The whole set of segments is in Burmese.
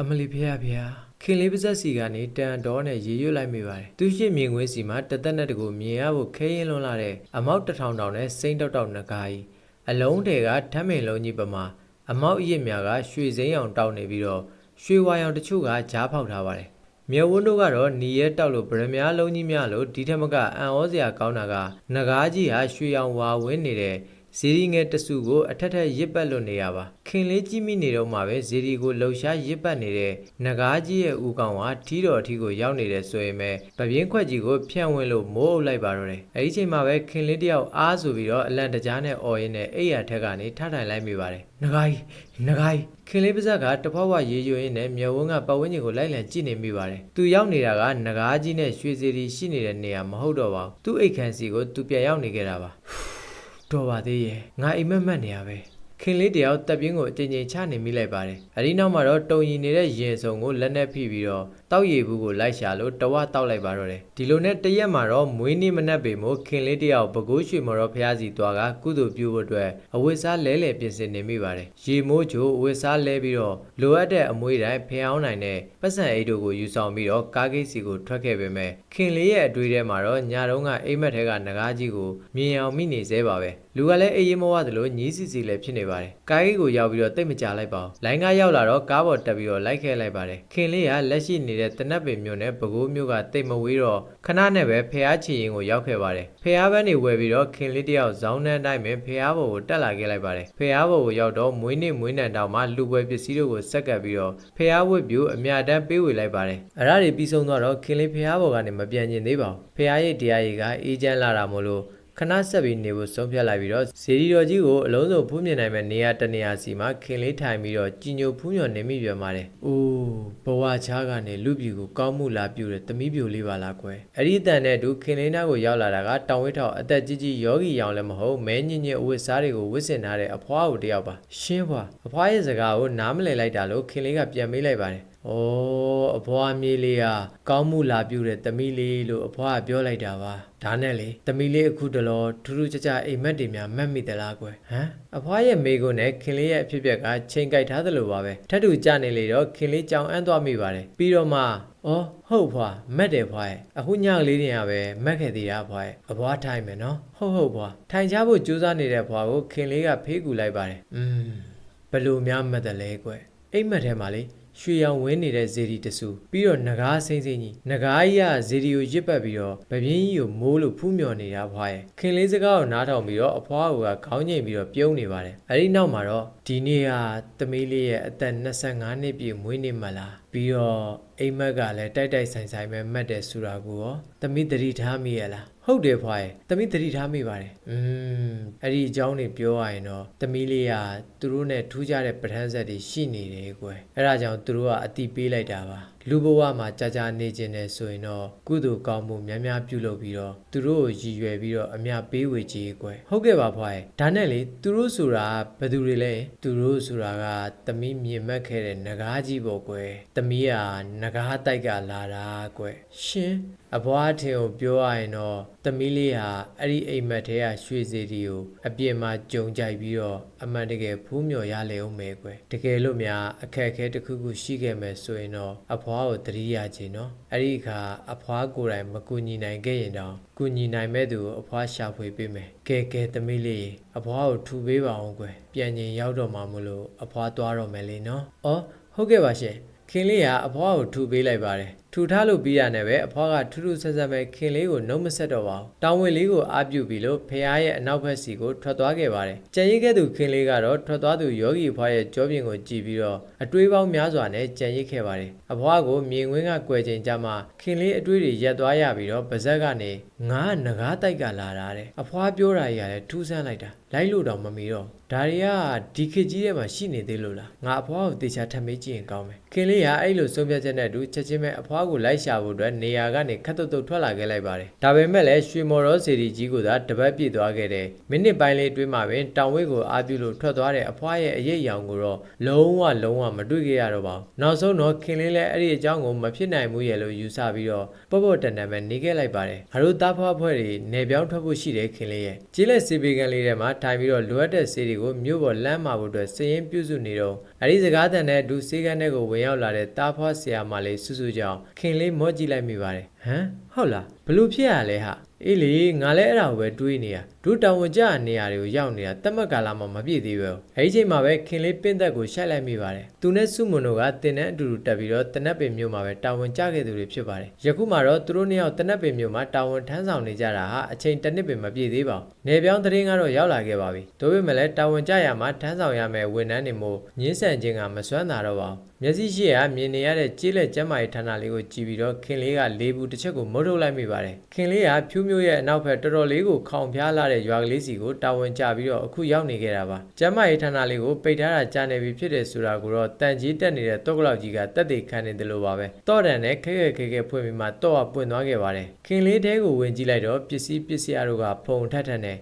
အမလီဖះဖះခင်လေးပါဇက်စီကနေတန်တော်နဲ့ရေရွတ်လိုက်မိပါတယ်သူရှိမြင်ကွင်းစီမှာတသက်နဲ့တကူမြင်ရဖို့ခဲရင်လွန်လာတဲ့အမောက်တစ်ထောင်တောင်နဲ့စိမ့်တောက်တောက်နဂါကြီးအလုံးတွေကဓာတ်မင်လုံးကြီးပမာအမောက်အရစ်များကရွှေစိမ်းအောင်တောက်နေပြီးတော့ရွှေဝါရောင်တချို့ကကြားဖောက်ထားပါတယ်မြဝန်းတို့ကတော့နီရဲတောက်လို့ဗရမ ्या လုံးကြီးများလို့ဒီထက်မကအံ့ဩစရာကောင်းတာကနဂါကြီးဟာရွှေရောင်ဝါဝင်းနေတဲ့ ဇီရီငယ်တစုကိုအထက်ထက်ရစ်ပတ်လွတ်နေရပါခင်လေးကြီးမိနေတော့မှပဲဇီရီကိုလှုပ်ရှားရစ်ပတ်နေတဲ့နဂါးကြီးရဲ့ဦးကောင်ဟာထီတော်အထီကိုရောက်နေတဲ့ဆိုရင်ပဲပပြင်းခွက်ကြီးကိုဖြန့်ဝင်လို့မိုးအုပ်လိုက်ပါတော့တယ်အဲဒီချိန်မှာပဲခင်လေးတယောက်အားဆိုပြီးတော့အလန့်တကြားနဲ့អော်ရင်းနဲ့အိယာထက်ကနေထထိုင်လိုက်မိပါတယ်နဂါးကြီးနဂါးကြီးခင်လေးပါဇက်ကတဖွားဖွားရေရွရင်းနဲ့မျက်ဝန်းကပတ်ဝန်းကျင်ကိုလိုက်လံကြည့်နေမိပါတယ်သူရောက်နေတာကနဂါးကြီးနဲ့ရွှေစီရီရှိနေတဲ့နေရာမဟုတ်တော့ပါဘူးသူ့အိတ်ခမ်းစီကိုသူပြန်ရောက်နေခဲ့တာပါ တော်ပါသေးရဲ့ငါအိမ်မက်မက်နေရပဲခင်လေးတယောက်တပ်ပြင်းကိုအချိန်ချင်းချနေမိလိုက်ပါတယ်အဒီနောက်မှာတော့တုံရင်နေတဲ့ရင်စုံကိုလက်နဲ့ဖိပြီးတော့ တောက်ရည်ဘူးကိုလိုက်ရှာလို့တဝတောက်လိုက်ပါတော့တယ်ဒီလိုနဲ့တရက်မှာတော့မွေးနေ့မနက်ပေမို့ခင်လေးတယောက်ပကိုးရွှေမော်တော်ဖျားစီသွားကကုသိုလ်ပြုဖို့အတွက်အဝတ်စားလဲလှယ်ပြင်ဆင်နေမိပါတယ်ရေမိုးချိုအဝတ်စားလဲပြီးတော့လိုအပ်တဲ့အမွေးတိုင်းဖျောင်းနိုင်တဲ့ပတ်စံအိတ်တို့ကိုယူဆောင်ပြီးတော့ကားဂိတ်စီကိုထွက်ခဲ့ပေမဲ့ခင်လေးရဲ့အတွေ့အထဲမှာတော့ညတုန်းကအိမ်မက်ထဲကငကားကြီးကိုမြင်အောင်မိနေသေးပါပဲလူကလည်းအေးရင်မဝသလိုညီးစီစီလည်းဖြစ်နေပါတယ်ကားဂိတ်ကိုရောက်ပြီးတော့တိတ်မကြလိုက်ပါဘူးလိုင်းကားရောက်လာတော့ကားပေါ်တက်ပြီးတော့လိုက်ခဲ့လိုက်ပါတယ်ခင်လေးကလက်ရှိနေတဲ့တနက်ပင်မြို့နယ်ပဲခူးမြို့ကတိတ်မဝေးတော့ခဏနဲ့ပဲဖះချီရင်ကိုရောက်ခဲ့ပါတယ်ဖះဘန်းနေဝယ်ပြီးတော့ခင်လေးတယောက်ဇောင်းနှန်းတိုင်းပဲဖះဘော်ကိုတက်လာခဲ့လိုက်ပါတယ်ဖះဘော်ကိုရောက်တော့မွေးနေ့မွေးနံတောင်မှလူပွဲပစ္စည်းတို့ကိုစက်ကပ်ပြီးတော့ဖះဝတ်ပြူအမြတမ်းပေးဝေလိုက်ပါတယ်အရတွေပြီးဆုံးသွားတော့ခင်လေးဖះဘော်ကနေမပြန်ကျင်သေးပါဘူးဖះရိတ်တရားရိတ်ကအေးချမ်းလာတာမို့လို့ ခဏဆက်ပြီးနေဖို့ဆုံးဖြတ်လိုက်ပြီးတော့ဇေဒီတော်ကြီးကိုအလုံးစုံဖူးမြင်နိုင်မဲ့နေရာတစ်နေရာစီမှာခင်လေးထိုင်ပြီးတော့ကြီးညိုဖူးမြော်နေမိပြန်ပါတယ်။အိုးဘဝချားကနေလူပြည်ကိုကောင်းမှုလာပြုတဲ့သမီးပြိုလေးပါလားကွယ်။အဲ့ဒီအတန်နဲ့တူခင်လေးနားကိုရောက်လာတာကတောင်ဝိထောက်အသက်ကြီးကြီးယောဂီရောင်လည်းမဟုတ်မဲညင်ညင်အဝတ်စားတွေကိုဝတ်ဆင်ထားတဲ့အဖွားကိုတယောက်ပါ။ရှင်းဖွာအဖွားရဲ့စကားကိုနားမလည်လိုက်တာလို့ခင်လေးကပြန်မေးလိုက်ပါတယ်။ အိုးအဖွားမြေးလေးဟာကောင်းမှုလာပြုတဲ့သမီးလေးလို့အဖွားကပြောလိုက်တာပါ။ဒါနဲ့လေသမီးလေးအခုတလောထူးထူးခြားခြားအိမ်မက်တွေများမှတ်မိသလားကွယ်ဟမ်အဖွားရဲ့မိကိုနဲ့ခင်လေးရဲ့အဖြစ်အပျက်ကချိန်ကြိုက်ထားသလိုပါပဲထပ်တူကြနေလေတော့ခင်လေးကြောင်အန်းသွားမိပါတယ်ပြီးတော့မှအော်ဟုတ်ဖွာမက်တယ်ဖွာရဲ့အခုညကလေးတင်ရပဲမက်ခဲ့သေးတာဖွာရဲ့အဖွားထိုင်မယ်နော်ဟုတ်ဟုတ်ဖွာထိုင်ချဖို့ကြိုးစားနေတဲ့ဖွာကိုခင်လေးကဖေးကူလိုက်ပါတယ်อืมဘယ်လိုများမက်တယ်လဲကွယ်အိမ်မက်ထဲမှာလေ ရွှေရောင်ဝင်းနေတဲ့ဇေဒီတဆူပြီးတော့ငကားစိမ့်စိမ့်ကြီးငကားကြီးကဇေဒီကိုရစ်ပတ်ပြီးတော့ဗပြင်းကြီးကိုမိုးလို့ဖူးမြော်နေတာဖွာရဲ့ခင်လေးစကားကိုနားထောင်ပြီးတော့အဖွားကခေါင်းငိမ်ပြီးတော့ပြုံးနေပါတယ်အဲဒီနောက်မှာတော့ဒီနေ့ကသမီးလေးရဲ့အသက်25နှစ်ပြည့်မွေးနေ့မလားပြီးတော့အိမ်မက်ကလည်းတိုက်တိုက်ဆိုင်ဆိုင်ပဲမှတ်တယ်ဆိုတာကိုရောသမီးသတိထားမိရလား ဟုတ်တယ်ဖွာရဲ့သမီးသတိထားမိပါတယ်อืมအဲ့ဒီအကြောင်းတွေပြောရရင်တော့သမီးလေးကသူတို့နဲ့ထူးခြားတဲ့ပဋ္ဌာန်းဆက်တွေရှိနေတယ်ကွယ်အဲ့ဒါကြောင့်သူတို့ကအတိပေးလိုက်တာပါလူဘဝမှာကြာကြာနေခြင်းနဲ့ဆိုရင်တော့ကုသိုလ်ကောင်းမှုများများပြုလုပ်ပြီးတော့သူတို့ကိုရည်ရွယ်ပြီးတော့အမြပေးဝေခြင်းကွယ်ဟုတ်ကဲ့ပါဖွာရဲ့ဒါနဲ့လေသူတို့ဆိုတာဘယ်သူတွေလဲသူတို့ဆိုတာကသမီးမြင်မှတ်ခဲ့တဲ့ငကားကြီးပေါ့ကွယ်သမီးကငကားတိုက်ကလာတာကွယ်ရှင် အဘွားထင်ကိုပြောရရင်တော့သမီးလေးဟာအဲ့ဒီအိမ်မက်ထဲကရွှေစီတီကိုအပြင်မှာကြုံကြိုက်ပြီးတော့အမှန်တကယ်ဖူးမြော်ရလေအောင်မယ်ကွယ်တကယ်လို့များအခက်အခဲတစ်ခုခုရှိခဲ့မယ်ဆိုရင်တော့အဘွားကိုတတိယခြင်းနော်အဲ့ဒီအခါအဘွားကိုယ်တိုင်မကူညီနိုင်ခဲ့ရင်တော့ကူညီနိုင်မဲ့သူကိုအဘွားရှာဖွေပေးမယ်ကဲကဲသမီးလေးအဘွားကိုထူပေးပါအောင်ကွယ်ပြန်ရင်ရောက်တော့မှမလို့အဘွားသွားတော့မယ်လေနော်အော်ဟုတ်ကဲ့ပါရှင်ခင်လေးကအဖွားကိုထူပေးလိုက်ပါတယ် ထူထားလို့ပြီးရနဲ့ပဲအဖွားကထူးထူးဆန်းဆန်းပဲခင်လေးကိုနှုတ်မဆက်တော့ပါဘူးတောင်းဝင်လေးကိုအားပြုပြီးလို့ဖះရဲ့အနောက်ဘက်စီကိုထွက်သွားခဲ့ပါတယ်ကြံရိတ်ခဲ့သူခင်လေးကတော့ထွက်သွားသူယောဂီအဖွားရဲ့ကြောပြင်ကိုကြည့်ပြီးတော့အတွေးပေါင်းများစွာနဲ့ကြံရိတ်ခဲ့ပါတယ်အဖွားကိုမြင်ကွင်းကကွယ်ချိန်ကြမှာခင်လေးအတွေးတွေရက်သွားရပြီးတော့ပါဇက်ကနေငါငကားတိုက်ကလာတာတဲ့အဖွားပြောတာကြီးကလည်းထူးဆန်းလိုက်တာလိုက်လို့တော့မမီတော့ဒါတွေကဒီခေတ်ကြီးထဲမှာရှိနေသေးလို့လားငါအဖွားကိုတေချာထပ်မေးကြည့်ရင်ကောင်းမယ်ခင်လေးကအဲ့လိုဆုံးဖြတ်ချက်နဲ့အတူချက်ချင်းပဲအဖွားကိုလိုက်ရှာဖို့အတွက်နေရာကနေခတ်တုတ်တုတ်ထွက်လာခဲ့လိုက်ပါတယ်ဒါပေမဲ့လည်းရွှေမော်ရောစီရီကြီးကသာတပတ်ပြည့်သွားခဲ့တဲ့မိနစ်ပိုင်းလေးအတွင်းမှာပင်တောင်ဝိတ်ကိုအားပြုလို့ထွက်သွားတဲ့အဖွားရဲ့အရေးအယောင်ကိုတော့လုံးဝလုံးဝမတွေ့ခဲ့ရတော့ပါဘူးနောက်ဆုံးတော့ခင်လေးလည်းအဲ့ဒီအကြောင်းကိုမဖြစ်နိုင်ဘူးရဲ့လို့ယူဆပြီးတော့ပေါ့ပေါ့တန်တန်ပဲနေခဲ့လိုက်ပါတယ်ငါတို့သားဖွားဖွဲ့တွေနေပြောင်းထွက်ဖို့ရှိတယ်ခင်လေးရဲ့ကြီးလက်စီပေကန်လေးထဲမှာထိုင်ပြီးတော့လိုအပ်တဲ့ဆေးတွေကိုကိုမြို့ပေါ်လမ်းမှာဖို့အတွက်စည်ရင်ပြုစုနေတော့အဒီစကားတန်တဲ့ဒူစေးကန်းတဲ့ကိုဝင်ရောက်လာတဲ့တားဖွားဆရာမလေးစုစုကြောင့်ခင်လေးမော့ကြည့်လိုက်မိပါတယ်ဟမ်ဟုတ်လားဘလို့ဖြစ်ရလဲဟာ အေးလေငါလည်းအဲ့ဒါကိုပဲတွေးနေရဒူတောင်ဝကြနေရာတွေကိုရောက်နေတာတတ်မှတ်ကာလမှမပြည့်သေးဘူးအဲ့ဒီချိန်မှာပဲခင်လေးပင့်သက်ကိုရှိုက်လိုက်မိပါတယ်သူနဲ့စုမွန်တို့ကတင်တဲ့အတူတူတက်ပြီးတော့တနက်ပင်မြို့မှာပဲတာဝန်ကျခဲ့သူတွေဖြစ်ပါတယ်ယခုမှတော့သူတို့နှစ်ယောက်တနက်ပင်မြို့မှာတာဝန်ထမ်းဆောင်နေကြတာဟာအချိန်တစ်နှစ်ပင်မပြည့်သေးပါဘူးနေပြောင်းသတင်းကတော့ရောက်လာခဲ့ပါပြီဒါပေမဲ့လည်းတာဝန်ကျရမှာထမ်းဆောင်ရမယ်ဝန်ထမ်းတွေမို့ညှင်းဆန်ခြင်းကမစွမ်းတာတော့ပါဘူးမျက်စိရှိရမြင်နေရတဲ့ကြေးလက်ကျမ်းမာရေးဌာနလေးကိုကြည့်ပြီးတော့ခင်လေးကလေးဘူးတစ်ချက်ကိုမုတ်ထုတ်လိုက်မိပါတယ်ခင်လေးကဖြူးမျိုးရဲ့အနောက်ဘက်တော်တော်လေးကိုခေါင်ဖျားလာတဲ့ရွာကလေးစီကိုတာဝန်ကျပြီးတော့အခုရောက်နေခဲ့တာပါကျမ်းမာရေးဌာနလေးကိုပိတ်ထားတာကြာနေပြီဖြစ်တယ်ဆိုတာကိုတော့တန်ကြီးတက်နေတဲ့တောက်ကလောက်ကြီးကတက်သေးခံနေတယ်လို့ပါပဲတော့တန်နဲ့ခဲခဲခဲခဲဖွင့်ပြီးမှတော့ပွင့်သွားခဲ့ပါတယ်ခင်လေးတဲကိုဝင်ကြည့်လိုက်တော့ပစ္စည်းပစ္စည်းအတို့ကဖုံထက်ထက်နဲ့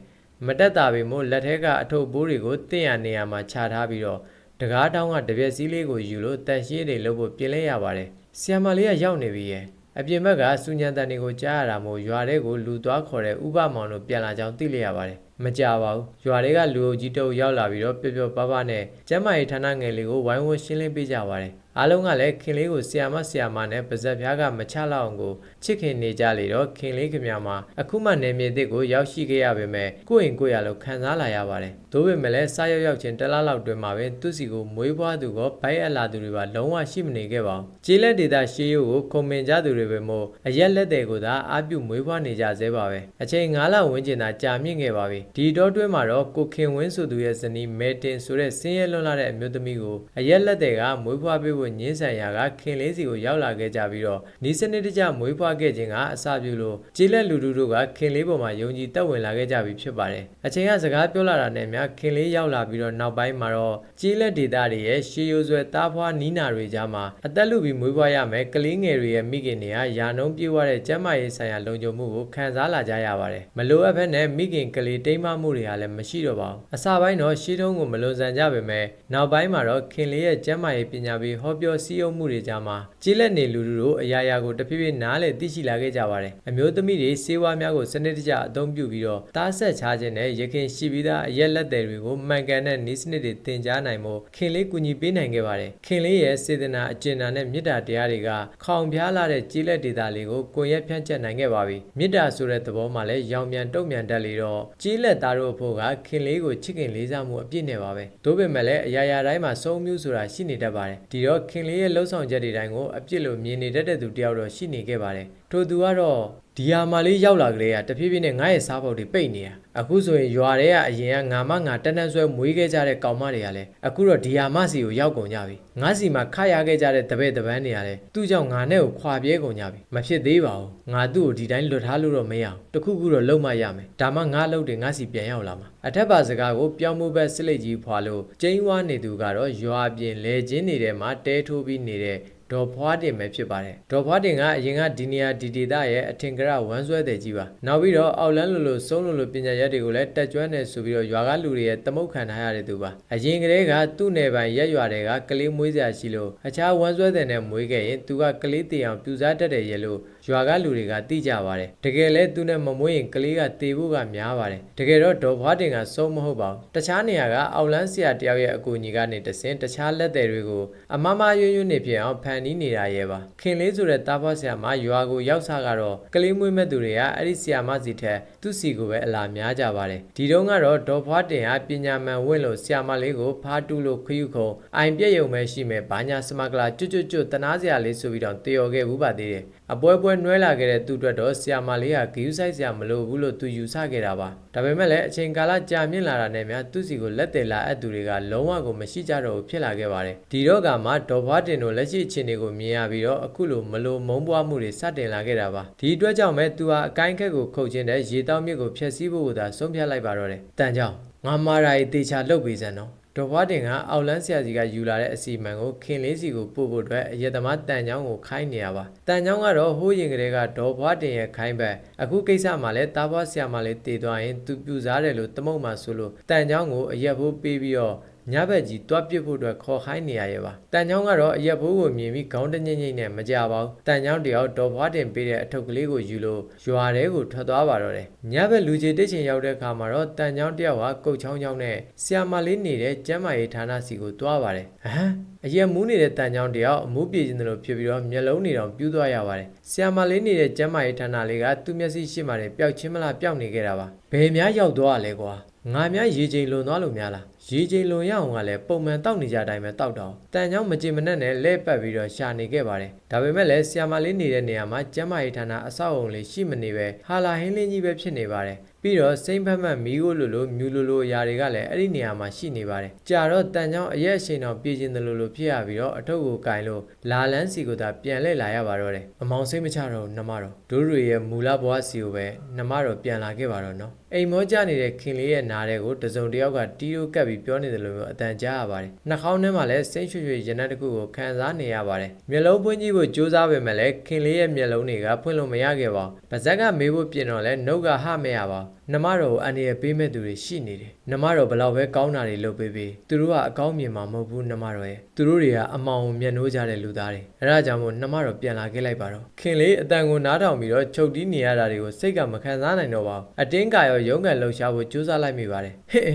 မတက်တာပေမို့လက်ထဲကအထုပ်ဘိုးတွေကိုတင့်ရနေရာမှာခြာထားပြီးတော့တကားတောင်းကတပြက်စည်းလေးကိုယူလို့တန်ရှင်းတွေလုပ်ဖို့ပြင်လဲရပါတယ်ဆီယမလေးကရောက်နေပြီရဲ့ အပြင်ဘက်ကစူညံတန်တွေကိုကြားရတာမို့ရွာထဲကိုလူသွားခေါ်တဲ့ဥပမောင်တို့ပြန်လာကြောင်းသိလိုက်ရပါတယ်မကြပါဘူးရွာတွေကလူအုပ်ကြီးတုပ်ရောက်လာပြီးတော့ပျော်ပျော်ပါးပါးနဲ့ကျမ်းမာရေးဌာနငယ်လေးကိုဝိုင်းဝန်းရှင်းလင်းပေးကြပါတယ် အားလုံးကလည်းခင်လေးကိုဆီယာမဆီယာမနဲ့ပါဇက်ဖျားကမချလောက်အောင်ကိုချစ်ခင်နေကြလေတော့ခင်လေးခင်ဗျာမှာအခုမှနေမြေတစ်ကိုရောက်ရှိခဲ့ရပေမဲ့ကိုယ့်ရင်ကိုယ့်ရလို့ခံစားလာရပါတယ်။ဒါပေမဲ့လည်းစားရောက်ရောက်ချင်းတလားလောက်တွင်မှာပဲသူ့စီကိုမွေးဖွားသူကဘိုက်အလာသူတွေပါလုံးဝရှိမနေခဲ့ပါဘူး။ကျေးလက်ဒေတာရှေးရုပ်ကိုခုံမင်ကြသူတွေပဲမို့အရက်လက်တွေကိုသာအပြုမွေးဖွားနေကြသေးပါပဲ။အချိန်9လဝန်းကျင်သာကြာမြင့်ခဲ့ပါပြီ။ဒီတော့တွင်းမှာတော့ကိုခင်ဝင်းဆိုသူရဲ့ဇနီးမဲတင်ဆိုတဲ့ဆင်းရဲလွန်လာတဲ့အမျိုးသမီးကိုအရက်လက်တွေကမွေးဖွားပေးဖို့ညှင်းဆန်ရာကခင်လေးစီကိုရောက်လာခဲ့ကြပြီးတော့နီးစနစ်တကျမွေးဖွားခဲ့ခြင်းကအစပြုလို့ကျေးလက်လူလူတို့ကခင်လေးပေါ်မှာယုံကြည်တက်ဝင်လာခဲ့ကြပြီဖြစ်ပါတယ်။အချိန်ကစကားပြောလာတာနဲ့များခင်လေးရောက်လာပြီးတော့နောက်ပိုင်းမှာတော့ကျေးလက်ဒေတာတွေရဲ့ရှေးရိုးဆွဲတားဖွားနီးနာတွေကြားမှာအသက်လူပြီးမွေးဖွားရမယ်ကလေးငယ်တွေရဲ့မိခင်တွေကယာနှုံးပြေးွားတဲ့ကျန်းမာရေးဆိုင်ရာလုံခြုံမှုကိုခံစားလာကြရပါတယ်။မလိုအပ်ဘဲနဲ့မိခင်ကလေးတိမ်မမှုတွေကလည်းမရှိတော့ပါဘူး။အစပိုင်းတော့ရှေးတုံးကိုမလွန်ဆန်ကြပေမဲ့နောက်ပိုင်းမှာတော့ခင်လေးရဲ့ကျန်းမာရေးပညာပေးဟောပြောစည်းရုံးမှုတွေကြားမှာကျေးလက်နေလူလူတို့အရာရာကိုတဖြည်းဖြည်းနားလည်သိရှိလာခဲ့ကြပါတယ်။အမျိုးသမီးတွေစေဝါများကိုစနစ်တကျအသုံးပြုပြီးတော့တားဆက်ချခြင်းနဲ့ရခင်ရှိပြီးသားအရက်လက်သည်တွေကိုမှန်ကန်တဲ့နည်းစနစ်တွေသင်ကြားနိုင်မှုခင်လေးကူညီပေးနိုင်ခဲ့ပါတယ်။ခင်လေးရဲ့စေတနာအကျဉ်းနာနဲ့မေတ္တာတရားတွေကခေါင်ဖျားလာတဲ့ကျေးလက်ဒေသလေးကိုကိုယ်ရက်ဖြန့်ချက်နိုင်ခဲ့ပါပြီ။မေတ္တာဆိုတဲ့သဘောမှလည်းရောင်မြန်တုံ့ပြန်တတ်လေတော့ကျေးလက်သားတို့အဖို့ကခင်လေးကိုချစ်ခင်လေးစားမှုအပြည့်နဲ့ပါပဲ။ဒါပေမဲ့လည်းအရာရာတိုင်းမှာစုံမျိုးဆိုတာရှိနေတတ်ပါတယ်။ဒီတော့ခင်လေးရဲ့လှုပ်ဆောင်ချက်တွေတိုင်းကိုအပြစ်လို့မြင်နေတတ်တဲ့သူတယောက်တော့ရှိနေခဲ့ပါတယ်။ထို့သူကတော့ ဒီဟာမှလေးရောက်လာကလေးကတဖြည်းဖြည်းနဲ့ငါ့ရဲ့စားပေါက်တွေပိတ်နေတာအခုဆိုရင်ရွာထဲကအရင်ကငါမငါတန်းတန်းဆွဲမွေးခဲ့ကြတဲ့ကောင်မတွေကလည်းအခုတော့ဒီဟာမစီကိုရောက်ကုန်ကြပြီငါစီမှာခရခဲ့ကြတဲ့တပည့်တပန်းတွေကလည်းသူ့ကြောင့်ငါနဲ့ကိုခွာပြဲကုန်ကြပြီမဖြစ်သေးပါဘူးငါသူ့ကိုဒီတိုင်းလွတ်ထားလို့တော့မရအောင်တခုခုတော့လုံးမရမယ်ဒါမှငါလုပ်တယ်ငါစီပြန်ရောက်လာမှာအထက်ပါစကားကိုပြောင်းမှုပဲစစ်လက်ကြီးဖွာလို့ကျင်းဝါနေသူကတော့ရွာပြင်လဲချင်းနေတဲ့မှာတဲထိုးပြီးနေတဲ့ ဒေါ်ဖွားတင်ပဲဖြစ်ပါတယ်ဒေါ်ဖွားတင်ကအရင်ကဒီနေရာဒီဒေတာရဲ့အထင်ကရဝမ်းဆွဲတဲ့ကြီးပါနောက်ပြီးတော့အောက်လန်းလိုလိုစုံးလိုလိုပညာရက်တွေကိုလည်းတက်ကြွနေဆိုပြီးတော့ရွာကလူတွေရဲ့တမုတ်ခံထားရတဲ့သူပါအရင်ကတည်းကသူ့နယ်ပိုင်ရက်ရွာတွေကကလေးမွေးစရာရှိလို့အခြားဝမ်းဆွဲတဲ့နဲ့မွေးခဲ့ရင်သူကကလေးတေအောင်ပြူစားတတ်တယ်ရဲ့လို့ရွာကလူတွေကသိကြပါတယ်တကယ်လဲသူနဲ့မမွေးရင်ကလေးကတေဖို့ကများပါတယ်တကယ်တော့ဒေါ်ဖွားတင်ကစုံမဟုတ်ပါဘူးတခြားနေရာကအောက်လန်းဆရာတယောက်ရဲ့အကူအညီကနေတဆင်တခြားလက်သည်တွေကိုအမမရွရွနေဖြစ်အောင်ဖန်တီးနေတာရဲ့ပါခင်လေးဆိုတဲ့တားဖွားဆရာမရွာကိုရောက်စားကတော့ကလေးမွေးမဲ့သူတွေကအဲ့ဒီဆရာမစီထက်သူ့စီကိုပဲအလာများကြပါတယ်ဒီတုန်းကတော့ဒေါ်ဖွားတင်ဟာပညာမှန်ဝင့်လို့ဆရာမလေးကိုဖားတူးလို့ခယူခုံအိုင်ပြည့်ရုံပဲရှိမဲ့ဘာညာစမကလာကျွတ်ကျွတ်ကျွတ်တနာစရာလေးဆိုပြီးတော့တည်ော်ခဲ့ဘူးပါသေးတယ် အပွဲပွဲနွဲလာခဲ့တဲ့သူ့အတွက်တော့ဆီယာမလေးကဂယူးဆိုင်စရာမလိုဘူးလို့သူယူဆခဲ့တာပါဒါပေမဲ့လည်းအချိန်ကာလကြာမြင့်လာတာနဲ့များသူ့စီကိုလက်တယ်လာအပ်သူတွေကလုံးဝကိုမရှိကြတော့ဘူးဖြစ်လာခဲ့ပါတယ်ဒီတော့ကမှဒေါ်ဘွားတင်တို့လက်ရှိအခြေအနေကိုမြင်ရပြီးတော့အခုလိုမလိုမုန်းပွားမှုတွေစတင်လာခဲ့တာပါဒီအတွက်ကြောင့်ပဲသူဟာအကိုင်းခက်ကိုခုတ်ချင်းတဲ့ရေတောက်မြစ်ကိုဖျက်ဆီးဖို့သာဆုံးဖြတ်လိုက်ပါတော့တယ်တန်ကြောင်ငါမာရာကြီးတေချာလှုပ်ပေးစမ်းနော် ဒေါ်ဘွားတင်ကအောက်လန်းဆရာကြီးကယူလာတဲ့အစီအမံကိုခင်လေးစီကိုပို့ဖို့အတွက်အယက်သမားတန်ချောင်းကိုခိုင်းနေရပါတန်ချောင်းကတော့ဟိုးရင်ကလေးကဒေါ်ဘွားတင်ရဲ့ခိုင်းဘက်အခုကိစ္စမှာလည်းတားဘွားဆရာမလေးတည်သွားရင်သူပြူစားတယ်လို့တမုတ်မှဆိုလို့တန်ချောင်းကိုအယက်ဖို့ပေးပြီးတော့ ညဘက်ကြီးတွားပစ်ဖို့အတွက်ခေါ်ခိုင်းနေရရဲ့ပါတန်ချောင်းကတော့အရက်ဘိုးကိုမြင်ပြီးခေါင်းတညိမ့်ညိမ့်နဲ့မကြပါဘူးတန်ချောင်းတယောက်တော်ဖွားတင်ပေးတဲ့အထုပ်ကလေးကိုယူလို့ရွာထဲကိုထွက်သွားပါတော့တယ်ညဘက်လူကြီးတိတ်ချင်ရောက်တဲ့အခါမှာတော့တန်ချောင်းတယောက်ဟာကုတ်ချောင်းချောင်းနဲ့ဆီယာမလေးနေတဲ့ကျမ်းမာရေးဌာနစီကိုတွားပါတယ်ဟမ်အရက်မူးနေတဲ့တန်ချောင်းတယောက်အမှုပြေခြင်းတယ်လို့ဖြစ်ပြီးတော့မျက်လုံးနေတောင်ပြူးသွားရပါတယ်ဆီယာမလေးနေတဲ့ကျမ်းမာရေးဌာနလေးကသူ့မျက်စိရှိမှတယ်ပျောက်ချင်းမလားပျောက်နေခဲ့တာပါဘယ်များရောက်သွားရလဲကွာငါများရေချိန်လွန်သွားလို့များလားရေချိန်လွန်ရအောင်ကလည်းပုံမှန်တောက်နေကြတိုင်းပဲတောက်တော့တန်ချောင်းမကြင်မနဲ့နဲ့လဲပတ်ပြီးတော့ရှာနေခဲ့ပါတယ်ဒါပေမဲ့လည်းဆီယာမလေးနေတဲ့နေရာမှာကျမ်းမာရေးဌာနအဆောက်အုံလေးရှိမနေပဲဟာလာဟင်းလင်းကြီးပဲဖြစ်နေပါတယ်ပြီးတော့စိမ့်ဖက်မှတ်မီးကိုလိုလိုမြူလိုလိုအရာတွေကလည်းအဲ့ဒီနေရာမှာရှိနေပါတယ်ကြာတော့တန်ချောင်းအရက်အချိန်တော်ပြည်ကျင်တယ်လို့လိုဖြစ်ရပြီးတော့အထုပ်ကိုကင်လို့လာလန်းစီကိုသာပြန်လဲလာရပါတော့တယ်အမောင်စိတ်မချတော့ဘူးနှမတော်ဒိုးတွေရဲ့မူလဘဝစီကိုပဲနှမတော်ပြန်လာခဲ့ပါတော့နော် အိမ်မောကြနေတဲ့ခင်လေးရဲ့နားတဲ့ကိုတစုံတစ်ယောက်ကတီးရိုးကပ်ပြီးပြောနေတယ်လို့မျိုးအတန်ကြားရပါတယ်။နှာခေါင်းထဲမှာလည်းစိမ့်ရွှေ့ရွှေ့ရနက်တစ်ခုကိုခံစားနေရပါတယ်။မျက်လုံးပွင့်ကြည့်ဖို့ကြိုးစားပေမဲ့လည်းခင်လေးရဲ့မျက်လုံးတွေကဖွင့်လို့မရခဲ့ပါဘူး။ပါဇက်ကမေးဖို့ပြင်တော့လဲနှုတ်ကဟမရပါဘူး။ နှမတော်ကိုအန်ဒီရဲ့ပေးမဲ့သူတွေရှိနေတယ်။နှမတော်ဘလောက်ပဲကောင်းတာတွေလုပ်ပေးပေးသူတို့ကအကောင်းမြင်မှာမဟုတ်ဘူးနှမတော်ရဲ့။သူတို့တွေကအမောင်ကိုမျက်နှိုးကြတဲ့လူသားတွေ။အဲဒါကြောင့်မို့နှမတော်ပြန်လာခဲ့လိုက်ပါတော့။ခင်လေးအတန်ကိုနားထောင်ပြီးတော့ချုပ်တီးနေရတာတွေကိုစိတ်ကမခံစားနိုင်တော့ပါဘူး။အတင်းကရောရုံးကန်လှုပ်ရှားဖို့ကြိုးစားလိုက်မိပါတယ်။ဟဲ့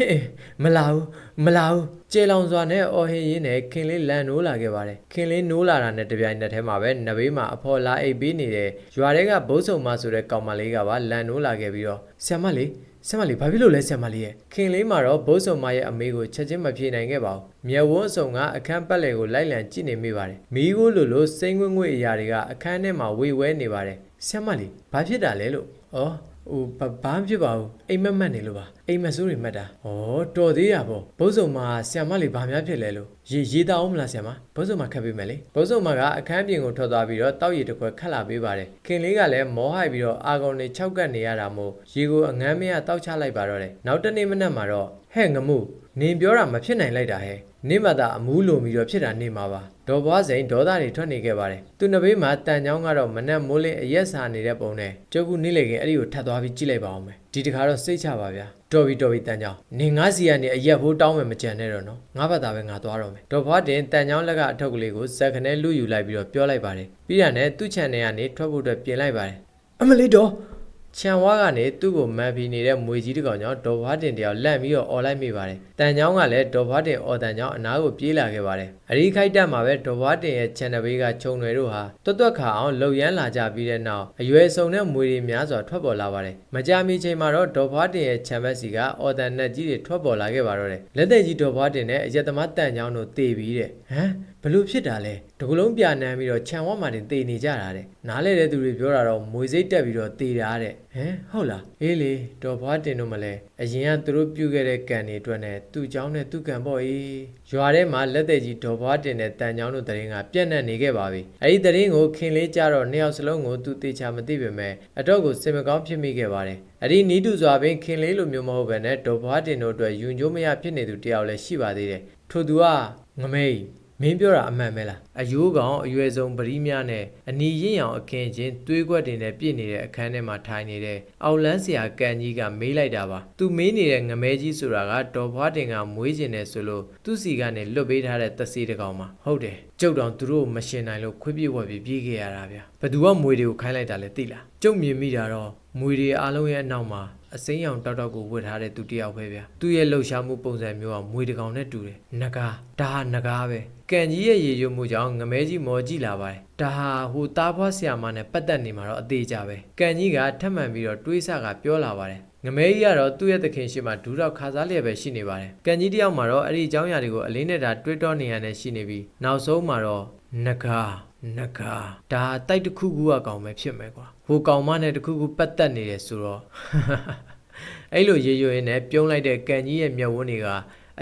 ဟဲ့မလာဘူးမလာဘူးကျေလောင်စွာနဲ့အော်ဟင်ရင်းနဲ့ခင်လေးလန်နိုးလာခဲ့ပါတယ်။ခင်လေးနိုးလာတာနဲ့တပြိုင်နက်တည်းမှာပဲနဘေးမှာအဖော်လာအိပ်ပေးနေတဲ့ရွာထဲကဘုတ်ဆုံမဆိုတဲ့ကောင်မလေးကပါလန်နိုးလာခဲ့ပြီးတော့ဆ iam မလေးဆ iam မလေးဘာဖြစ်လို့လဲဆ iam မလေးရဲ့ခင်လေးမှာတော့ဘုတ်ဆုံမရဲ့အမေကိုချက်ချင်းမဖြေနိုင်ခဲ့ပါဘူး။မြက်ဝန်းအစုံကအခန်းပတ်လည်ကိုလိုက်လံကြည့်နေမိပါတယ်။မီးကိုလိုလိုစိမ့်ငွေ့ငွေ့အရာတွေကအခန်းထဲမှာဝေဝဲနေပါတယ်။ဆ iam မလေးဘာဖြစ်တာလဲလို့။အော် ဟိုဘာဘာမှဖြစ်ပါဘူးအိမ်မက်မက်နေလို့ပါအိမ်မက်ဆိုးတွေမှတ်တာဩတော်သေးရပေါ့ဘုဇုံမှာဆီယမလေးဘာများဖြစ်လဲလို့ရေရေးတောင်းမလားဆီယမဘုဇုံမှာခတ်ပေးမယ်လေဘုဇုံမှာကအခန်းပြင်ကိုထွက်သွားပြီးတော့တောက်ရည်တစ်ခွက်ခတ်လာပေးပါတယ်ခင်လေးကလည်းမောဟိုက်ပြီးတော့အာကုန်တွေ၆ကတ်နေရတာမို့ရေကိုအငမ်းမရတောက်ချလိုက်ပါတော့တယ်နောက်တနေ့မနက်မှာတော့ဟဲ့ငမှု နင်ပြောတာမဖြစ်နိုင်လိုက်တာဟဲ့နေမသာအမူးလိုပြီးတော့ဖြစ်တာနေမှာပါဒေါ်ဘွားစိန်ဒေါသတွေထွက်နေခဲ့ပါတယ်သူနှစ်ဘေးမှာတန်ချောင်းကတော့မနက်မိုးလင်းအရက်စာနေတဲ့ပုံနဲ့ကျုပ်ကနေ့လေခင်အဲ့ဒီကိုထပ်သွားပြီးကြည့်လိုက်ပါအောင်မယ်ဒီတခါတော့စိတ်ချပါဗျာတော်ပြီတော်ပြီတန်ချောင်းနေငါးစီကနေအရက်ဖိုးတောင်းမယ်မကြံနဲ့တော့နော်ငါဘာသာပဲငါသွားတော့မယ်ဒေါ်ဘွားတင်တန်ချောင်းလက်ကအထုပ်ကလေးကိုဇက်ခနဲလူယူလိုက်ပြီးတော့ပြောလိုက်ပါတယ်ပြီးတာနဲ့သူ့ခြံထဲကနေထွက်ဖို့အတွက်ပြင်လိုက်ပါတယ်အမလေးတော် ခြံဝါကနေသူ့ကိုမန်ဖီနေတဲ့မွေကြီးတစ်ကောင်ကြောင့်ဒေါ်ဘွားတင်တယောက်လန့်ပြီးတော့អော်လိုက်မိပါတယ်။တန်ချောင်းကလည်းဒေါ်ဘွားတင်អော်တန်ချောင်းအနားကိုပြေးလာခဲ့ပါတယ်။အရီခိုက်တက်မှာပဲဒေါ်ဘွားတင်ရဲ့ခြံတစ်ဘေးကခြုံတွေတို့ဟာတွတ်တွတ်ခါအောင်လှုပ်ရမ်းလာကြပြီးတဲ့နောက်အရွယ်စုံတဲ့မွေတွေများစွာထွက်ပေါ်လာပါတယ်။မကြာမီချိန်မှာတော့ဒေါ်ဘွားတင်ရဲ့ခြံဘက်စီကအော်တန်နက်ကြီးတွေထွက်ပေါ်လာခဲ့ပါတော့တယ်။လက်သက်ကြီးဒေါ်ဘွားတင်နဲ့အရက်သမားတန်ချောင်းတို့တေပြီးတဲ့။ဟမ် ဘလို့ဖြစ်တာလဲတကူလုံးပြနမ်းပြီးတော့ခြံဝတ်မှတင်တေနေကြတာတဲ့နားလဲတဲ့သူတွေပြောတာတော့မွေစိတ်တက်ပြီးတော့တေတာတဲ့ဟမ်ဟုတ်လားအေးလေဒေါ်ဘွားတင်တို့မလဲအရင်ကသူတို့ပြုတ်ခဲ့တဲ့ကံတွေအတွက်နဲ့သူ့เจ้าနဲ့သူ့ကံပေါ့အေးရွာထဲမှာလက်သက်ကြီးဒေါ်ဘွားတင်တဲ့တန်เจ้าတို့တရင်ကပြက်နှက်နေခဲ့ပါပြီအဲ့ဒီတရင်ကိုခင်လေးကြတော့နှစ်ယောက်စလုံးကိုသူတေချာမသိပေမဲ့အတော့ကိုစင်မကောင်းဖြစ်မိခဲ့ပါတယ်အဲ့ဒီနီးတူစွာပင်ခင်လေးလိုမျိုးမဟုတ်ဘဲနဲ့ဒေါ်ဘွားတင်တို့အတွက်ယွန်ကျိုးမရဖြစ်နေသူတယောက်လည်းရှိပါသေးတယ်ထို့သူကငမိတ် မင်းပြောတာအမှန်ပဲလားအယိုးကောင်အရွယ်ဆုံးပရိများနဲ့အနီရင့်ရောင်အခင်းချင်းတွေးခွက်တင်နဲ့ပြည့်နေတဲ့အခန်းထဲမှာထိုင်နေတဲ့အောက်လန်းဆရာကန်ကြီးကမေးလိုက်တာပါသူမေးနေတဲ့ငမဲကြီးဆိုတာကဒေါ်ဘွားတင်ကမွေးကျင်တယ်ဆိုလို့သူ့စီကနေလွတ်ပေးထားတဲ့တစီတစ်ကောင်မှာဟုတ်တယ်ကျုပ်တော်သူတို့ကိုမရှင်နိုင်လို့ခွေးပြေးဝက်ပြီးပြေးခဲ့ရတာဗျဘသူကမွေတွေကိုခိုင်းလိုက်တာလဲသိလားကျုပ်မြင်မိတာတော့မွေတွေအားလုံးရဲ့အနောက်မှာ အစိမ်းရောင်တောက်တောက်ကိုဝတ်ထားတဲ့သူတယောက်ပဲဗျာသူ့ရဲ့လှုပ်ရှားမှုပုံစံမျိုးကမွေတကောင်နဲ့တူတယ်နဂါဒါဟာနဂါပဲကန်ကြီးရဲ့ရေရွမှုကြောင့်ငမဲကြီးမော်ကြည့်လာပါတယ်ဒါဟာဟိုသားဖွားဆရာမနဲ့ပတ်သက်နေမှာတော့အသေးကြပဲကန်ကြီးကထပ်မံပြီးတော့တွေးဆကပြောလာပါတယ်ငမဲကြီးကတော့သူ့ရဲ့သခင်ရှိမှဒူးတော့ခါစားလျက်ပဲရှိနေပါတယ်ကန်ကြီးတယောက်မှာတော့အဲ့ဒီအကြောင်းအရာတွေကိုအလေးနဲ့ဒါတွေးတောနေရတဲ့ရှိနေပြီးနောက်ဆုံးမှာတော့နဂါနဂါဒါတိုက်တစ်ခုခုကကောင်ပဲဖြစ်မယ်ကွာ ဟိုကောင်မနဲ့တစ်ခုခုပတ်သက်နေတယ်ဆိုတော့အဲ့လိုရေရွရင်းနဲ့ပြုံးလိုက်တဲ့ကန်ကြီးရဲ့မျက်ဝန်းတွေက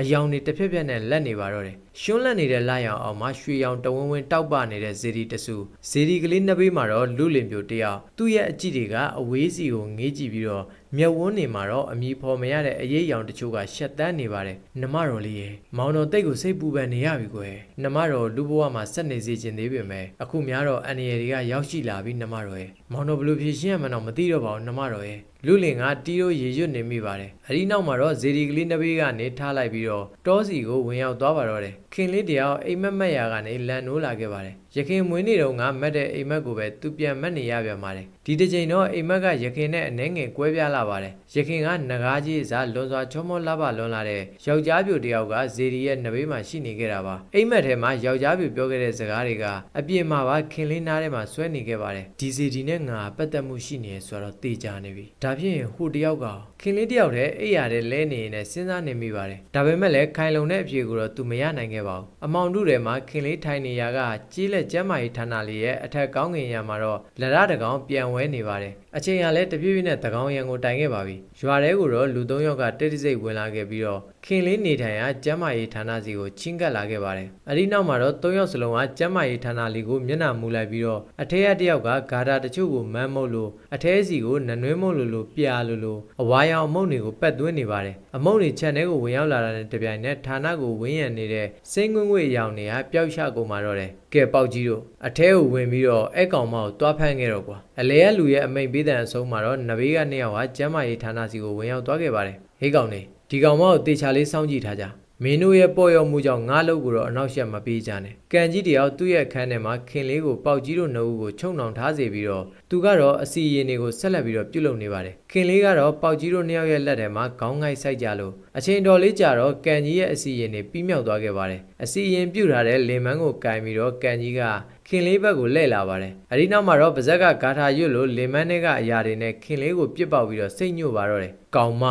အယောင်တွေတစ်ဖြက်ဖြက်နဲ့လက်နေပါတော့တယ်ရှွန်းလက်နေတဲ့လာရောင်အောင်မှာရွှေရောင်တဝင်းဝင်းတောက်ပနေတဲ့ဇေဒီတဆူဇေဒီကလေးနှစ်ဘေးမှာတော့လူလင်ပြိုတယောက်သူ့ရဲ့အကြည့်တွေကအဝေးစီကိုငေးကြည့်ပြီးတော့ မျက်ဝန်းနေမှာတော့အမီဖော်မရတဲ့အရေးရောင်တချို့ကရှက်တန်းနေပါတယ်နမတော်လေးရဲ့မောင်တော်တိတ်ကိုစိတ်ပူပန်နေရပြီကွယ်နမတော်လူဘဝမှာဆက်နေစေခြင်းသေးပေမဲ့အခုများတော့အန်ရယ်တွေကရောက်ရှိလာပြီနမတော်ရဲ့မောင်တော်ဘယ်လိုဖြေရှင်းရမှန်းတော့မသိတော့ပါဘူးနမတော်ရဲ့ လူလင်ကတီးတို့ရေရွတ်နေမိပါတယ်အဒီနောက်မှာတော့ဇေဒီကလေးနှစ်ဘေးကနေထားလိုက်ပြီးတော့တောစီကိုဝင်ရောက်သွားပါတော့တယ်ခင်လေးတယောက်အိမ်မက်မက်ရာကနေလန်နိုးလာခဲ့ပါတယ်ရခင်မွေးနေ့တုန်းကမက်တဲ့အိမ်မက်ကိုပဲသူပြန်မက်နေရပြန်ပါတယ်ဒီတစ်ချိန်တော့အိမ်မက်ကရခင်နဲ့အနှဲငယ်ကွဲပြားလာပါတယ်ရခင်ကငကားကြီးစားလွန်စွာချောမောလှပလွန်လာတဲ့ယောက်ျားပြိုတယောက်ကဇေဒီရဲ့နှစ်ဘေးမှာရှိနေခဲ့တာပါအိမ်မက်ထဲမှာယောက်ျားပြိုပြောခဲ့တဲ့စကားတွေကအပြင်မှာပါခင်လေးနားထဲမှာဆွဲနေခဲ့ပါတယ်ဒီဇေဒီနဲ့ငါပတ်သက်မှုရှိနေရဆိုတော့တေချာနေပြီဒါဖြင့်ဟိုတယောက်ကခင်လေးတယောက်တည်းအိပ်ရတဲ့လဲနေနေစဉ်းစားနေမိပါတယ်ဒါပေမဲ့လည်းခိုင်လုံတဲ့အဖြေကိုတော့သူမရနိုင်ခဲ့ပါဘူးအမောင်တို့ထဲမှာခင်လေးထိုင်နေရကကြီးလက်ကျမ်းမာရေးဌာနလေးရဲ့အထက်ကောင်းငင်ရမှာတော့လရတကောင်ပြန်ဝဲနေပါတယ်အချိန်ကလည်းတပြည့်ပြည့်နဲ့တကောင်ရံကိုတိုင်ခဲ့ပါပြီရွာထဲကိုတော့လူသုံးယောက်ကတိတ်တိစိတ်ဝင်လာခဲ့ပြီးတော့ခင်လေးနေထိုင်ရာကျမ်းမာရေးဌာနစီကိုချင်းကပ်လာခဲ့ပါတယ်အဒီနောက်မှာတော့သုံးယောက်စလုံးကကျမ်းမာရေးဌာနလေးကိုမျက်နှာမူလိုက်ပြီးတော့အထက်ကတယောက်ကဂါတာတချို့ကိုမန်းမုတ်လို့အထဲစီကိုနနွေးမုတ်လို့လို့ပြာလို့လို့အဝါရောင်အမုတ်တွေကိုပက်သွင်းနေပါတယ်အမုတ်တွေခြံထဲကိုဝင်ရောက်လာတဲ့တပြိုင်နက်ဌာနကိုဝင်းရံနေတဲ့စိန်ငွေ့ငွေ့ရောင်နေတာပျောက်ရှကုန်มาတော့တယ်ကဲပေါက်ကြီးတို့အထဲကိုဝင်ပြီးတော့အဲ့ကောင်မကိုတွားဖမ်းခဲ့တော့ကွာအလဲကလူရဲ့အမိန်ပေးတဲ့အဆုံးမှာတော့နဘေးကနှစ်ယောက်ကကျမ်းမာရေးဌာနစီကိုဝင်ရောက်သွားခဲ့ပါတယ်ဟေးကောင်နေဒီကောင်မကိုတေချာလေးစောင့်ကြည့်ထားကြ မင်းတို့ရဲ့ပေါ်ရောက်မှုကြောင့်ငါးလုံးကိုတော့အနောက်ရှက်မပေးကြနဲ့။ကန်ကြီးတယောက်သူ့ရဲ့ခန်းထဲမှာခင်လေးကိုပေါက်ကြီးတို့နှုတ်ကိုချုံနှောင်ထားစေပြီးတော့သူကတော့အစီရင်တွေကိုဆက်လက်ပြီးတော့ပြုတ်လုပ်နေပါတယ်။ခင်လေးကတော့ပေါက်ကြီးတို့နှစ်ယောက်ရဲ့လက်ထဲမှာခေါင်းငိုက်ဆိုင်ကြလို့အချိန်တော်လေးကြာတော့ကန်ကြီးရဲ့အစီရင်တွေပြီးမြောက်သွားခဲ့ပါတယ်။အစီရင်ပြုတ်ထားတဲ့လေမန်းကိုကင်ပြီးတော့ကန်ကြီးကခင်လေးဘက်ကိုလှည့်လာပါတယ်။အဲဒီနောက်မှာတော့ပါဇက်ကဂါထာရွတ်လို့လေမန်းတွေကအရာတွေနဲ့ခင်လေးကိုပြစ်ပေါက်ပြီးတော့စိတ်ညှို့ပါတော့တယ်။ကောင်မ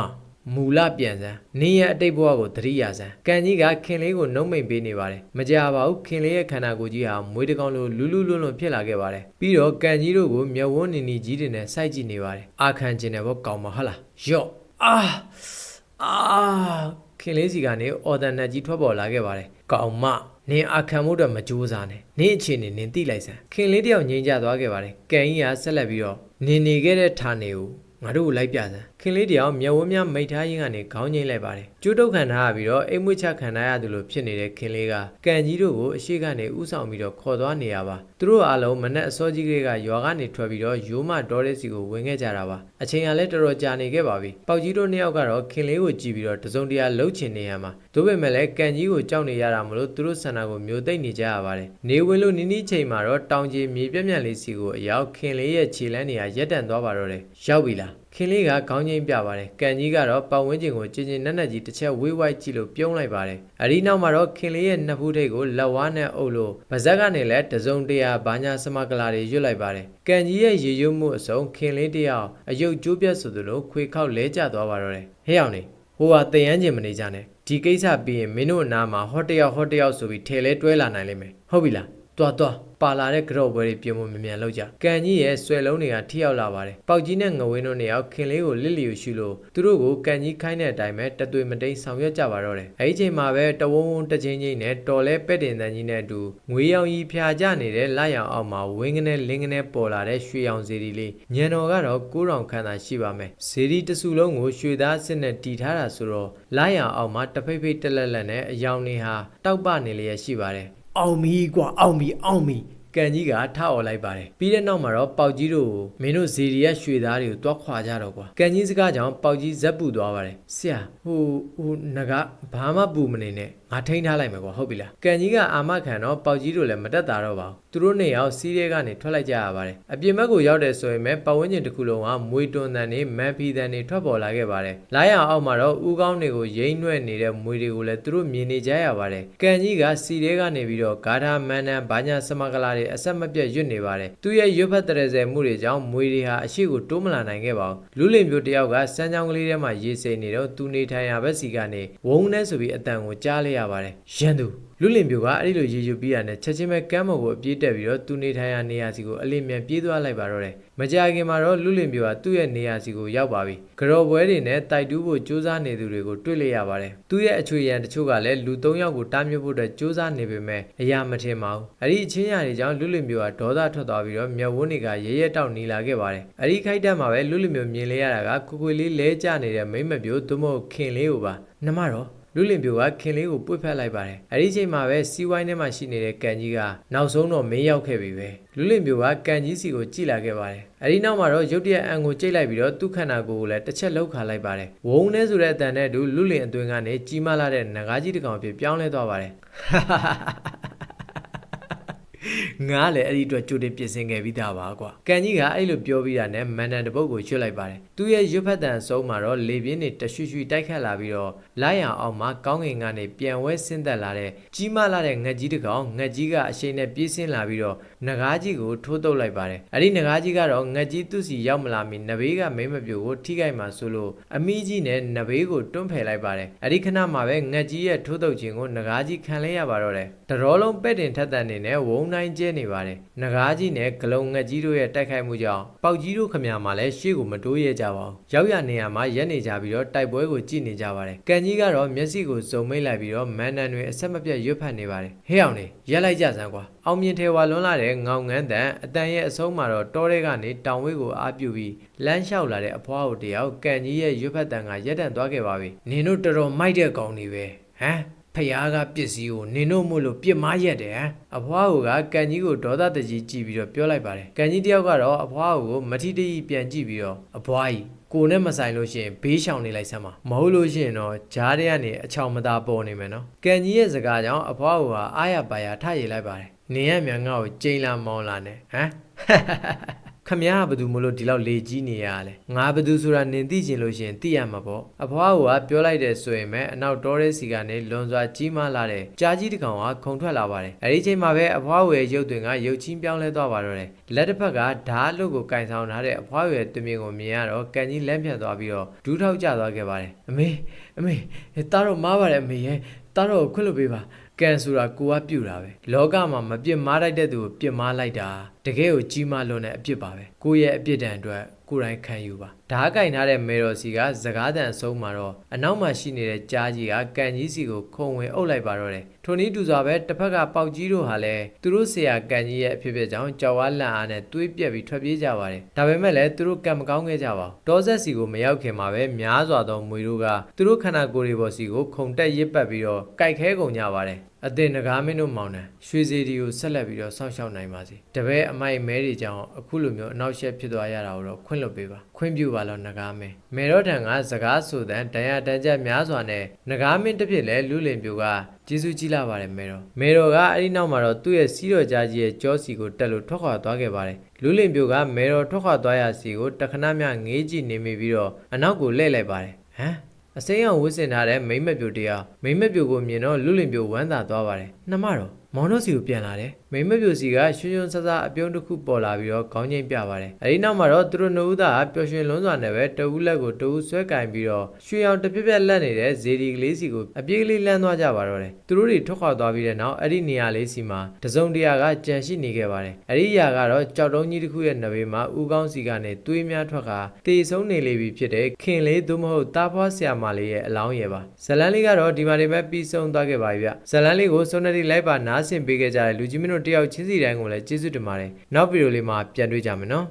မူလပြန်စမ်းနင်းရဲ့အတိတ်ဘဝကိုသတိရစမ်းကန်ကြီးကခင်လေးကိုနှုံးမိန်ပေးနေပါတယ်မကြပါဘူးခင်လေးရဲ့ခန္ဓာကိုယ်ကြီးဟာမွေးတကောင်လိုလူလူလွန်းလွန်းဖြစ်လာခဲ့ပါတယ်ပြီးတော့ကန်ကြီးတို့ကိုမျက်ဝန်းနေနေကြီးတွေနဲ့စိုက်ကြည့်နေပါတယ်အာခံကျင်တယ်ဘောကောင်မဟုတ်လားယော့အာအာခင်လေးစီကနေအော်ဒန်နတ်ကြီးထွက်ပေါ်လာခဲ့ပါတယ်ကောင်မနင်အခမ်းမှုတော့မကြိုးစားနဲ့နင်အခြေအနေနင်သိလိုက်စမ်းခင်လေးတယောက်ငြိမ်ကြသွားခဲ့ပါတယ်ကန်ကြီးကဆက်လက်ပြီးတော့နင်နေခဲ့တဲ့ဌာနေကိုငါတို့ကိုလိုက်ပြစမ်းခင်လေးတယောက်မျက်ဝန်းများမိတ်ထားရင်းကနေခေါင်းငိမ့်လိုက်ပါတယ်ကျိုးတုတ်ခံထားရပြီးတော့အိမ်မွေးချခံထားရသူလိုဖြစ်နေတဲ့ခင်လေးကကန်ကြီးတို့ကိုအရှိကနေဥဆောင်ပြီးတော့ခေါ်သွားနေရပါသူတို့အားလုံးမနဲ့အစောကြီးကလေးကရွာကနေထွက်ပြီးတော့ရိုးမတော်တဲ့စီကိုဝင်ခဲ့ကြတာပါအချိန်ကလည်းတော်တော်ကြာနေခဲ့ပါပြီပေါက်ကြီးတို့နှစ်ယောက်ကတော့ခင်လေးကိုကြည့်ပြီးတော့တစုံတရာလှုပ်ချင်နေရမှာဒါပေမဲ့လည်းကန်ကြီးကိုကြောက်နေရတာမလို့သူတို့ဆန္ဒကိုမျိုးသိမ့်နေကြရပါတယ်နေဝင်လို့နီးနီးချိန်မှာတော့တောင်ကြီးမြေပြက်ပြက်လေးစီကိုအရောက်ခင်လေးရဲ့ခြေလန်းနေရရက်တန့်သွားပါတော့တယ်ရောက်ပြီလား ခင်လေးကခေါင်းငိမ့်ပြပါတယ်ကန်ကြီးကတော့ပတ်ဝန်းကျင်ကိုကျင်းကျင်းနက်နက်ကြီးတစ်ချက်ဝေးဝိုက်ကြည့်လို့ပြုံးလိုက်ပါတယ်အဒီနောက်မှာတော့ခင်လေးရဲ့နှစ်ဖူးထိပ်ကိုလက်ဝါးနဲ့အုပ်လို့ပါဇက်ကနေလည်းတစုံတရာဘာညာစမကလာတွေရွတ်လိုက်ပါတယ်ကန်ကြီးရဲ့ရေရွတ်မှုအစုံခင်လေးတယောက်အယုတ်ကျိုးပြတ်ဆိုသလိုခွေခောက်လဲကျသွားပါတော့တယ်ဟဲ့အောင်နေဟိုဟာတည်ရန်ကျင်မနေကြနဲ့ဒီကိစ္စပြီးရင်မင်းတို့အနားမှာဟော့တယောက်ဟော့တယောက်ဆိုပြီးထဲလဲတွဲလာနိုင်လိမ့်မယ်ဟုတ်ပြီလားတွားတွား ပါလာတဲ့ကြော့ပွဲတွေပြင်ဖို့မြန်မြန်လုပ်ကြကန်ကြီးရဲ့ဆွဲလုံးတွေကထိရောက်လာပါတယ်ပေါက်ကြီးနဲ့ငဝင်းတို့နေရောက်ခင်လေးကိုလစ်လျူရှုလို့သူတို့ကိုကန်ကြီးခိုင်းတဲ့အတိုင်းပဲတသွေမတိန်ဆောင်ရွက်ကြပါတော့တယ်အဲဒီချိန်မှာပဲတဝုံဝုံတချင်းချင်းနဲ့တော်လဲပဲ့တင်တန်ကြီးနဲ့အတူငွေရောင်ကြီးဖြာကျနေတဲ့လက်ရောင်အောက်မှာဝင်းကနေလင်းကနေပေါ်လာတဲ့ရွှေရောင်စေဒီလေးညံတော်ကတော့ကိုးရောင်ခန်းသာရှိပါမယ်စေဒီတစုလုံးကိုရွှေသားစစ်နဲ့တီထားတာဆိုတော့လက်ရောင်အောက်မှာတဖိတ်ဖိတ်တက်လက်လက်နဲ့အယောင်နေဟာတောက်ပနေလျက်ရှိပါတယ် အောင်မီကွာအောင်မီအောင်မီကန်ကြီးကထအော်လိုက်ပါတယ်ပြီးတဲ့နောက်မှာတော့ပေါက်ကြီးတို့ကိုမင်းတို့ဇီရီရဲ့ရွှေသားတွေကိုတွားခွာကြတော့ကွာကန်ကြီးစကားကြောင့်ပေါက်ကြီးဇက်ပူသွားပါတယ်ဆရာဟိုဟိုငကဘာမှပူမနေနဲ့ငါထိန်းထားလိုက်မယ်ကွာဟုတ်ပြီလားကန်ကြီးကအာမခံတော့ပေါက်ကြီးတို့လည်းမတက်တာတော့ပါဘူးသူတို့နှစ်ယောက်စီးရဲကနေထွက်လိုက်ကြရပါတယ်အပြင်ဘက်ကိုရောက်တယ်ဆိုရင်ပဲပတ်ဝန်းကျင်တစ်ခုလုံးကမွေတွန်တန်နေမန်ဖီတန်နေထွက်ပေါ်လာခဲ့ပါတယ်လာရအောင်မှာတော့ဥကောင်းတွေကိုရိမ့်နှွဲ့နေတဲ့မွေတွေကိုလည်းသူတို့မြင်နေကြရပါတယ်ကန်ကြီးကစီရဲကနေပြီးတော့ဂါထာမန်နန်ဘာညာစမကလာတွေအဆက်မပြတ်ရွတ်နေပါတယ်သူရဲ့ရွတ်ဖက်တရဇယ်မှုတွေကြောင့်မွေတွေဟာအရှိကိုတိုးမလာနိုင်ခဲ့ပါဘူးလူလင်ပြိုတယောက်ကစမ်းချောင်းကလေးထဲမှာရေစိမ်နေတော့သူနေထိုင်ရာဘက်စီကနေဝုန်းနဲ့ဆိုပြီးအတန်ကိုကြားလိုက်ရရပါတယ်ရန်သူလူလင်ပြိုကအဲ့ဒီလိုရေယူပြီးရတဲ့ချက်ချင်းပဲကမ်းမော်ကိုအပြေးတက်ပြီးတော့သူနေထိုင်ရာနေရာစီကိုအလင်းမြန်ပြေးသွားလိုက်ပါတော့တယ်မကြခင်မှာတော့လူလင်ပြိုကသူ့ရဲ့နေရာစီကိုရောက်ပါပြီကြော်ပွဲတွေနဲ့တိုက်တူးဖို့စူးစမ်းနေသူတွေကိုတွေ့လိုက်ရပါတယ်သူ့ရဲ့အချွေရန်တချို့ကလည်းလူ၃ယောက်ကိုတားမြစ်ဖို့အတွက်စူးစမ်းနေပေမဲ့အရာမထင်ပါဘူးအဲ့ဒီအချင်းရာတွေကြောင့်လူလင်ပြိုကဒေါသထွက်သွားပြီးတော့မျက်ဝန်းတွေကရဲရဲတောက်နေလာခဲ့ပါတယ်အဲ့ဒီခိုက်တက်မှာပဲလူလင်ပြိုမြင်လေရတာကကိုကိုလေးလဲကျနေတဲ့မိမ့်မပြိုသို့မဟုတ်ခင်လေးကိုပါနှမတော့ လူလင်ပြိုကခင်လေးကိုပွေ့ဖက်လိုက်ပါတယ်။အဲဒီချိန်မှာပဲစီးဝိုင်းထဲမှာရှိနေတဲ့ကန်ကြီးကနောက်ဆုံးတော့မင်းရောက်ခဲ့ပြီပဲ။လူလင်ပြိုကကန်ကြီးစီကိုကြည့်လာခဲ့ပါတယ်။အဲဒီနောက်မှာတော့ရုတ်တရက်အန်ကိုကြိတ်လိုက်ပြီးတော့သူ့ခန္ဓာကိုယ်ကိုလည်းတစ်ချက်လောက်ခါလိုက်ပါတယ်။ဝုံနဲ့ဆိုတဲ့အတန်နဲ့အတူလူလင်အတွင်းကနေကြီးမားလာတဲ့နဂါးကြီးတစ်ကောင်ဖြစ်ပြောင်းလဲသွားပါတယ်။ ငါလည်းအဲ့ဒီအတွက်ကြိုတင်ပြင်ဆင်ခဲ့ပြီးသားပါကွာကန်ကြီးကအဲ့လိုပြောပြီးတာနဲ့မန်တန်တပုတ်ကိုရွတ်လိုက်ပါတယ်သူရဲ့ရွတ်ဖက်တန်အဆုံးမှာတော့လေပြင်းတွေတရွှွှွတိုက်ခတ်လာပြီးတော့လိုက်ရန်အောင်မှာကောင်းကင်ကနေပြန်ဝဲဆင်းသက်လာတဲ့ကြီးမားလာတဲ့ငှက်ကြီးတစ်ကောင်ငှက်ကြီးကအရှိန်နဲ့ပြေးဆင်းလာပြီးတော့နဂါးကြီးကိုထိုးတုပ်လိုက်ပါတယ်အဲ့ဒီနဂါးကြီးကတော့ငှက်ကြီးသူ့စီရောက်မလာမီနဘေးကမိမ့်မပြိုကိုထိခိုက်မှဆိုလို့အမီးကြီးနဲ့နဘေးကိုတွန်းဖယ်လိုက်ပါတယ်အဲ့ဒီခဏမှာပဲငှက်ကြီးရဲ့ထိုးတုပ်ခြင်းကိုနဂါးကြီးခံလဲရပါတော့တယ်တရောလုံးပဲ့တင်ထက်တန်နေနဲ့ဝုံတိုင်းကျဲနေပါတယ်နဂါးကြီးနဲ့ဂလုံငှက်ကြီးတို့ရဲ့တိုက်ခိုက်မှုကြောင့်ပေါက်ကြီးတို့ခမရမှာလည်းရှေ့ကိုမတိုးရဲကြပါဘူးရောက်ရနေရမှာရက်နေကြပြီးတော့တိုက်ပွဲကိုကြည့်နေကြပါတယ်ကန်ကြီးကတော့မျက်စိကိုစုံမိတ်လိုက်ပြီးတော့မန်နန်တွေအဆက်မပြတ်ရွတ်ဖတ်နေပါတယ်ဟဲ့အောင်လေရက်လိုက်ကြစမ်းကွာ အောင်မြင်ထေဝါလွန်းလာတဲ့ငောင်ငန်းတန်အတန်ရဲ့အဆုံးမှာတော့တောထဲကနေတောင်ဝေးကိုအားပြုပြီးလမ်းလျှောက်လာတဲ့အဖွားကိုတယောက်ကန်ကြီးရဲ့ရွတ်ဖတ်တန်ကရက်တန်သွားခဲ့ပါပြီနင်တို့တော်တော်မိုက်တဲ့ကောင်တွေပဲဟမ်ဖယားကပစ္စည်းကိုနင်တို့မို့လို့ပြစ်မားရက်တယ်ဟမ်အဖွားကကန်ကြီးကိုဒေါသတကြီးကြည့်ပြီးတော့ပြောလိုက်ပါတယ်ကန်ကြီးတယောက်ကတော့အဖွားကိုမထီတကြီးပြန်ကြည့်ပြီးတော့အဖွားကြီး ကိုနဲ့မဆိုင်လို့ရှိရင်ဘေးရှောင်နေလိုက်စမ်းပါမဟုတ်လို့ရှိရင်တော့ဂျားတဲ့ကနေအချောင်မသာပေါ်နေမယ်နော်ကန်ကြီးရဲ့စကားကြောင့်အဖွားကအားရပါရထရည်လိုက်ပါတယ်နင်ရဲ့မြန်ငါ့ကိုကြိမ်လာမောင်းလာနဲ့ဟမ် ခမရကဘာလို့မလို့ဒီလောက်လေကြီးနေရလဲငါဘာလို့ဆိုတာနင်သိချင်လို့ရှရင်သိရမှာပေါ့အဖွားကပြောလိုက်တယ်ဆိုရင်ပဲအနောက်တောတဲ့စီကနေလွန်စွာကြီးမားလာတဲ့ကြားကြီးတစ်ကောင်ကခုန်ထွက်လာပါတယ်အဲဒီချိန်မှာပဲအဖွားဝယ်ရုပ်တွင်ကရုပ်ချင်းပြောင်းလဲသွားပါတော့တယ်လက်တစ်ဖက်ကဓာတ်လို့ကိုကင်ဆောင်ထားတဲ့အဖွားဝယ်တမင်ကိုမြင်ရတော့ကန်ကြီးလက်ဖြတ်သွားပြီးတော့ဒူးထောက်ကျသွားခဲ့ပါတယ်အမေအမေတားတော့မားပါတယ်အမေရဲ့တားတော့ခွင့်လို့ပေးပါ ကန်ဆိုတာကိုကပြုတ်တာပဲလောကမှာမပြစ်မားလိုက်တဲ့သူကိုပြစ်မားလိုက်တာတကယ်ကိုကြီးမားလွန်းတဲ့အပြစ်ပါပဲကိုယ့်ရဲ့အပြစ်ဒဏ်အတွက် ကိုယ်တိုင်ခံယူပါဓာတ်ကင်ထားတဲ့မေတော်စီကစကားတန်အဆုံးမှာတော့အနောက်မှာရှိနေတဲ့ကြားကြီးကကန်ကြီးစီကိုခုံဝင်အုပ်လိုက်ပါတော့တယ်ထိုနည်းတူစွာပဲတစ်ဖက်ကပေါက်ကြီးတို့ဟာလည်းသူတို့ဆရာကန်ကြီးရဲ့အဖြစ်ဖြစ်ကြောင့်ကြောက်ဝါလန့်အားနဲ့တွေးပြက်ပြီးထွက်ပြေးကြပါတယ်ဒါပေမဲ့လည်းသူတို့ကံမကောင်းခဲ့ကြပါဘူးတောဆက်စီကိုမရောက်ခင်မှာပဲများစွာသောမွေတို့ကသူတို့ခန္ဓာကိုယ်တွေပေါ်စီကိုခုံတက်ရစ်ပတ်ပြီးတော့ကြိုက်ခဲကုန်ကြပါတယ်အတင်ငကားမင်းတို့မောင်နှံရွှေစီဒီကိုဆက်လက်ပြီးတော့စောင့်ရှောက်နိုင်ပါစေတပည့်အမိုက်မဲတွေကြောင့်အခုလိုမျိုးအနောက်ရှက်ဖြစ်သွားရတာကိုတော့ခွင့်လွှတ်ပေးပါခွင့်ပြုပါလို့ငကားမင်းမေရောထံကစကားဆိုတဲ့တန်ရတန်ကြက်များစွာနဲ့ငကားမင်းတစ်ဖြစ်လဲလူလင်ပြိုကကျေးဇူးကြီးလာပါတယ်မေရောမေရောကအဲ့ဒီနောက်မှာတော့သူ့ရဲ့စီးတော်ကြားကြီးရဲ့ကြောစီကိုတက်လို့ထွက်ခွာသွားခဲ့ပါတယ်လူလင်ပြိုကမေရောထွက်ခွာသွားရစီကိုတခဏမျှငေးကြည့်နေမိပြီးတော့အနောက်ကိုလှည့်လိုက်ပါတယ်ဟမ် အစိမ်းအောင်ဝစ်စင်ထားတဲ့မိမ့်မက်ပြိုတရားမိမ့်မက်ပြိုကိုမြင်တော့လူလင်ပြိုဝမ်းသာသွားပါတယ်နှမတော့မောင်တို့စီကိုပြန်လာတယ်မိမ့်မက်ပြိုစီကရွှွှွှဆဆအပြုံးတစ်ခုပေါ်လာပြီးတော့ခေါင်းချင်းပြပါတယ်အဲဒီနောက်မှာတော့သူတို့နှုတ်ဦးသားပျော်ရွှင်လွန်းစွာနဲ့ပဲတဦးလက်ကိုတဦးဆွဲကင်ပြီးတော့ရွှေရောင်တစ်ပြက်ပြက်လက်နေတဲ့ဇေဒီကလေးစီကိုအပြေးကလေးလမ်းသွားကြပါတော့တယ်သူတို့တွေထွက်ခွာသွားပြီးတဲ့နောက်အဲ့ဒီနေရာလေးစီမှာတစုံတရာကကြံရှိနေခဲ့ပါတယ်အဲ့ဒီຢာကတော့ကြောက်တုံးကြီးတစ်ခုရဲ့နဘေးမှာဦးကောင်းစီကနေသွေးများထွက်ကတေဆုံးနေလေပြီဖြစ်တဲ့ခင်လေးသို့မဟုတ်တားဖွားဆရာမလေးရဲ့အလောင်းရယ်ပါဇလန်းလေးကတော့ဒီမှာနေပဲပြီးဆုံးသွားခဲ့ပါပြီဗျဇလန်းလေးကိုစုံနတိလိုက်ပါနားဆင်ပေးခဲ့ကြတဲ့လူကြီးမင်းတို့တယောက်ချင်းစီတိုင်းကိုလည်းကျေးဇူးတင်ပါတယ်နောက်ဗီဒီယိုလေးမှာပြန်တွေ့ကြမယ်နော်